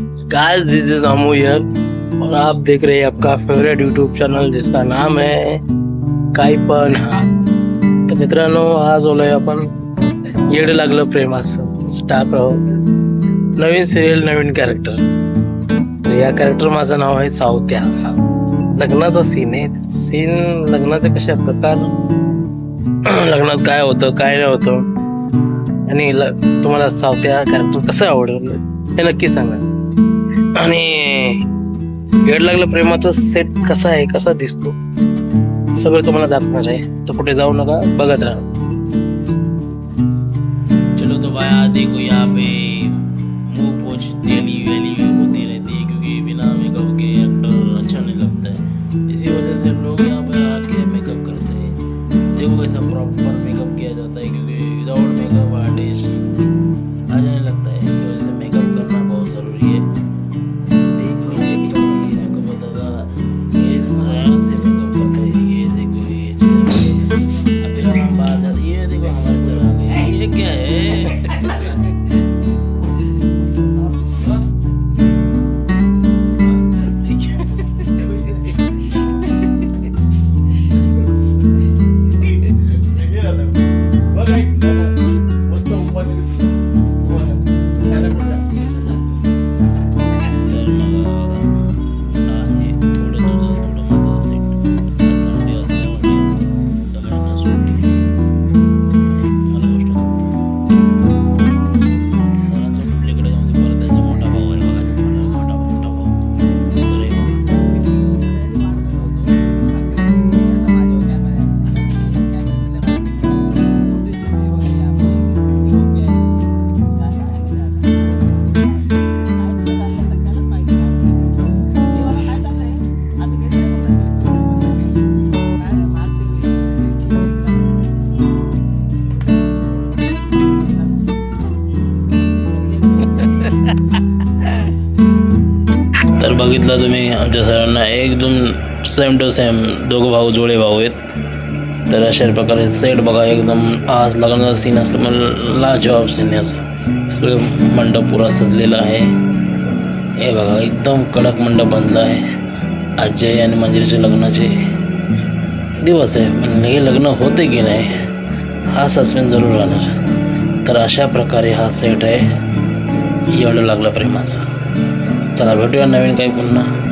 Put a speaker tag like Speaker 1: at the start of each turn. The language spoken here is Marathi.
Speaker 1: Guys this is Amu here और आप देख रहे हैं आपका फेवरेट यूट्यूब चॅनल जिसका नाम है काय पण हा तर मित्रांनो आज बोलूय आपण येड लागलं प्रेमाचं। स्टाफ प्रभाव नवीन सिरियल नवीन कॅरेक्टर तर या कॅरेक्टर माझं नाव आहे सावत्या। लग्नाचा सीन आहे. सीन लग्नाचा कशा प्रकार? लग्नात काय होतं काय नाही होतं? आणि तुम्हाला सावत्या कॅरेक्टर कसं आवडलं? हे नक्की सांगा। आणि वेळ लागलं प्रेमाचा सेट कसा आहे कसा दिसतो सगळं तुम्हाला दाखवणार आहे. तर कुठे जाऊ नका बघत राहा.
Speaker 2: चलो तो भाया आज देखो यहाँ पे। मुंह पोछ तेली वेली होती रहती है क्योंकि बिना मेकअप के एक्टर अच्छा नहीं लगता है। इसी वजह से लोग यहाँ पे आके मेकअप करते हैं। देखो कैसा प्रॉपर मेकअप किया जाता है क्योंकि विदाउट तर बघितलं तुम्ही आमच्या सरांना एकदम सेम टू सेम दोघं भाऊ जोडे भाऊ आहेत. तर अशा प्रकारे सेट बघा एकदम आज लग्नाचा सीन असल्यामुळे लाजवाब सीन आहे. सगळं मंडप पुरा सजलेला आहे. हे बघा एकदम कडक मंडप बांधला आहे. अजय आणि मंजिरीचे लग्नाचे दिवस आहे. पण हे लग्न होते की नाही हा सस्पेन्स जरूर राहणार. तर अशा प्रकारे हा सेट आहे. एवढं लागला प्रेमाचा. चला भेटूया नवीन काही पुन्हा.